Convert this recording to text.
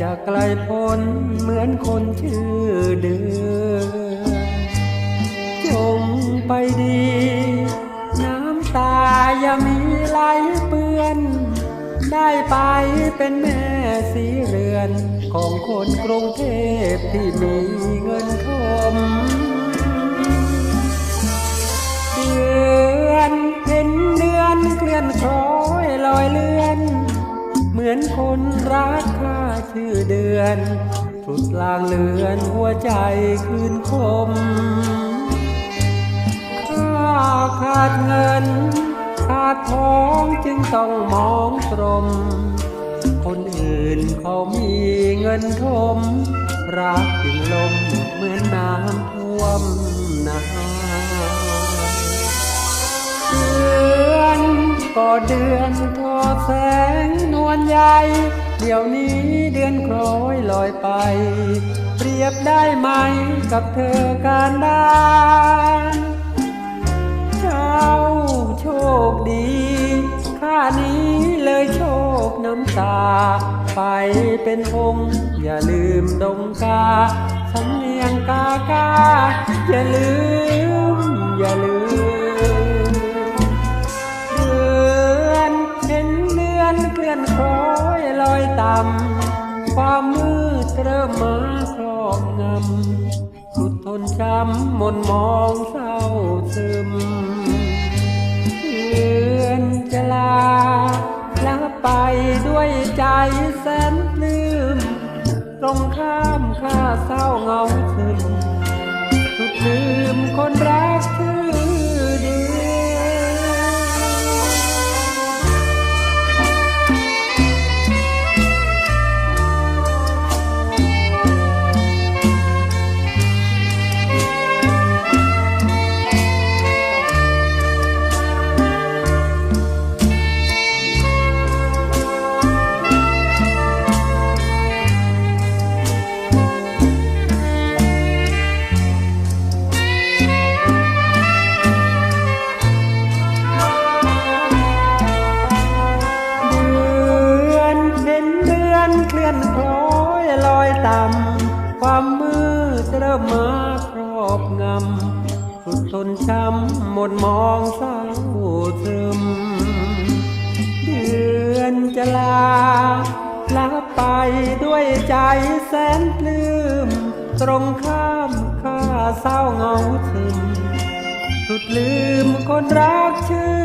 จะไกลพ้นเหมือนคนชื่อเดือนจงไปดี น้ำตาอย่ามีไหลเปื้อน ได้ไปเป็นแม่สีเรือน ของคนกรุงเทพที่มีเงินทม รักข้าชื่อเดือนสุดลางเลือนหัวใจคืนคมข้าขาดเงิน ขาดทองจึงต้องมองตรม คนอื่นเขามีเงินทม รักจึงลมเหมือนน้ำท่วมนาเดือนก็เดือนทอแสง วลใหญ่เดี๋ยวนี้เดือนคล้อยลอยไป เปรียบได้ไหมกับเธอการดานเจ้าโชคดีข้านี้เลยโชคน้ำตา ไปเป็นองค์อย่าลืมดงกาสำเนียงกากาอย่าลืม เริ่มมาครอบงำสุดทนช้ำมนมองเศร้าซึมเลือนจะลาลาไปด้วยใจแสน เริ่มมาครอบงำสุดทนช้ำหมดมองเศร้าซึม เดือนจะลาลาไปด้วยใจแสนปลื้มตรงข้ามข้าเศร้าเหงาซึมสุดลืมคนรักชื่อ